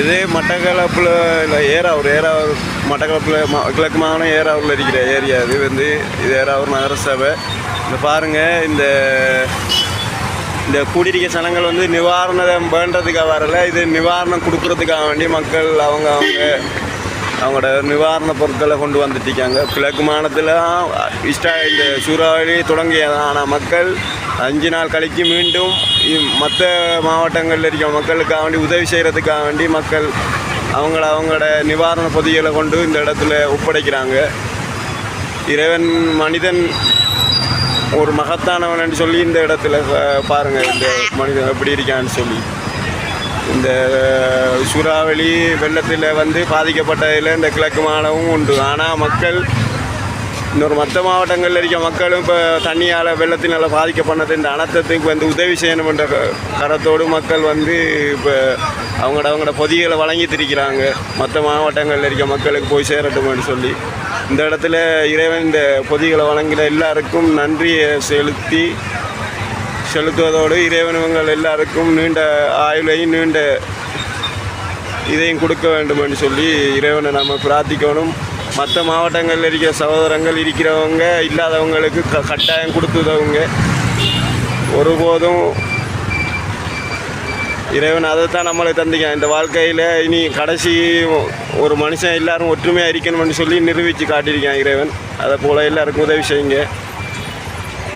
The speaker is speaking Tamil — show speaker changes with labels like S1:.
S1: இது மட்டக்களப்பில் இல்லை ஏறாவூர் ஏறாவூர் மட்டக்களப்பில் ம கிழக்கு மாகாணம் ஏறாவூரில் இருக்கிற ஏரியா இது வந்து இது ஏறாவூர் நகரசபை. இந்த பாருங்கள் இந்த இந்த குடியிருக்க சனங்கள் வந்து நிவாரணம் வேண்டதுக்காக வரல இது நிவாரணம் கொடுக்கறதுக்காக வேண்டி மக்கள் அவங்க அவங்க அவங்களோட நிவாரண பொருட்களை கொண்டு வந்துட்டிருக்காங்க கிழக்கு மாநிலத்தில் இஷ்டா இந்த சூறாவளி தொடங்கியதான் ஆனால் மக்கள் அஞ்சு நாள் கழித்து மீண்டும் மற்ற மாவட்டங்களில் இருக்கிற மக்களுக்காக வேண்டி உதவி செய்கிறதுக்காக வேண்டி மக்கள் அவங்கள அவங்களோட நிவாரண பொதிகளை கொண்டு இந்த இடத்துல ஒப்படைக்கிறாங்க. இறைவன் மனிதன் ஒரு மகத்தானவன் சொல்லி இந்த இடத்துல பாருங்கள் இந்த மனிதன் எப்படி இருக்கான்னு சொல்லி. இந்த சூறாவளி வெள்ளத்தில் வந்து பாதிக்கப்பட்டதில் இந்த கிழக்கு மாநிலமும் உண்டு. ஆனால் மக்கள் இன்னொரு மற்ற மாவட்டங்களில் இருக்க மக்களும் இப்போ தண்ணியால் வெள்ளத்தினால் பாதிக்கப்பட்டது இந்த அனர்த்தத்துக்கு வந்து உதவி செய்யணும் என்ற கரத்தோடு மக்கள் வந்து இப்போ அவங்களோட அவங்களோட பொதிகளை வழங்கி திரிக்கிறாங்க மற்ற மாவட்டங்களில் இருக்க மக்களுக்கு போய் சேரட்டும்னு சொல்லி. இந்த இடத்துல இறைவன் இந்த பொதிகளை வழங்கின எல்லாருக்கும் நன்றியை செலுத்தி செலுத்துவதோடு இறைவனவங்கள் எல்லாருக்கும் நீண்ட ஆயுளையும் நீண்ட இதையும் கொடுக்க வேண்டும் என்று சொல்லி இறைவனை நம்ம பிரார்த்திக்கணும். மற்ற மாவட்டங்களில் இருக்கிற சகோதரங்கள் இருக்கிறவங்க இல்லாதவங்களுக்கு க கட்டாயம் கொடுத்துதவங்க. ஒருபோதும் இறைவன் அதை தான் நம்மளை தந்திக்கான். இந்த வாழ்க்கையில் இனி கடைசி ஒரு மனுஷன் எல்லாரும் ஒற்றுமையாக இருக்கணும்னு சொல்லி நிரூபித்து காட்டியிருக்கான் இறைவன். அதை போல் எல்லாருக்கும் உதவி செய்யுங்க.